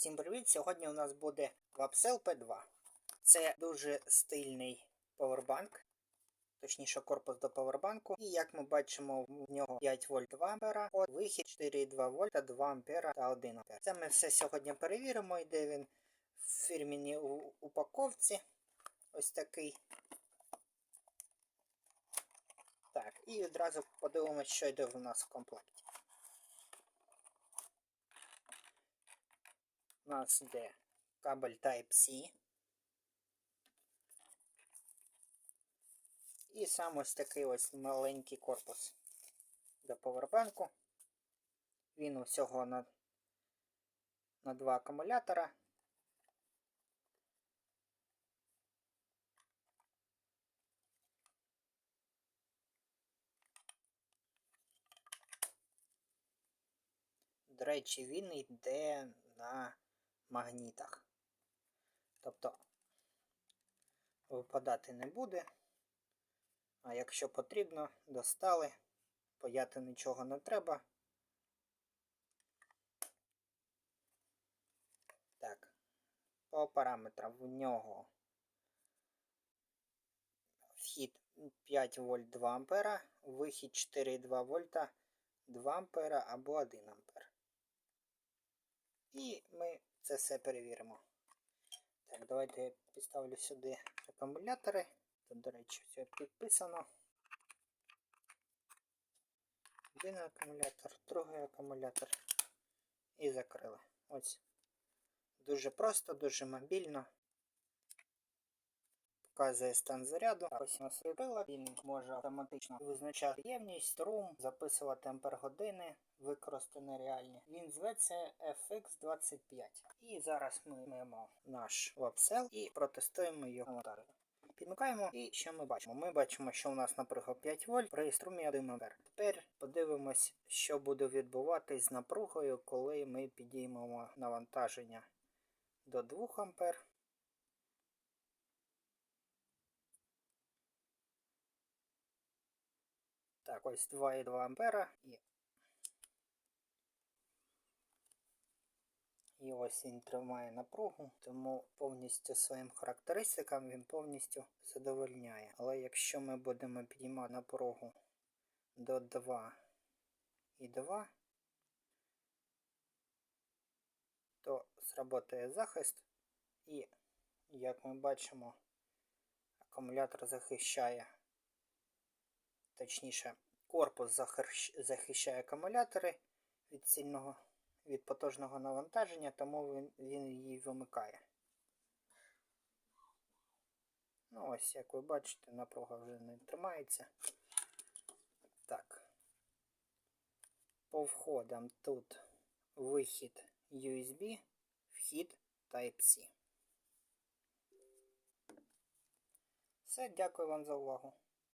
Всім привіт! Сьогодні у нас буде Vapsel P2. Це дуже стильний повербанк, точніше корпус до повербанку. І як ми бачимо, в нього 5 вольт 2 ампера, от вихід 4,2 вольта, 2 ампера та 1 ампер. Це ми все сьогодні перевіримо, йде він в фірміній упаковці. Ось такий. Так, і одразу подивимось, що йде в нас в комплекті. У нас йде кабель Type-C. І сам ось такий ось маленький корпус до повербанку. Він усього на, на два акумулятора. До речі, він йде на магнітах. Тобто випадати не буде. А якщо потрібно, достали, паяти нічого не треба. Так, по параметрам в нього вхід 5 вольт 2 ампера, вихід 4,2 вольта 2 ампера або 1 ампер. І це все перевіримо. Так, давайте я підставлю сюди акумулятори. Тут, до речі, все підписано. Один акумулятор, другий акумулятор. І закрили. Ось. Дуже просто, дуже мобільно. Показує стан заряду. Ось нас прибила. Він може автоматично визначати ємність, струм, записувати ампер-години, використані реальні. Він зветься FX25. І зараз ми маємо наш вебсел і протестуємо його мотори. Підмикаємо і що ми бачимо? Ми бачимо, що у нас напруга 5 вольт при струмі 1 ампер. Тепер подивимось, що буде відбуватись з напругою, коли ми підіймемо навантаження до 2 ампер. Так, ось 2,2 ампера і. І ось він тримає напругу, тому повністю своїм характеристикам він повністю задовольняє. Але якщо ми будемо підіймати напругу до 2 і 2, то сработає захист і, як ми бачимо, акумулятор захищає точніше, корпус захищає акумулятори від сильного, від потужного навантаження, тому він, він її вимикає. Ну ось, як ви бачите, напруга вже не тримається. Так. По входам тут вихід USB, вхід Type-C. Все, дякую вам за увагу.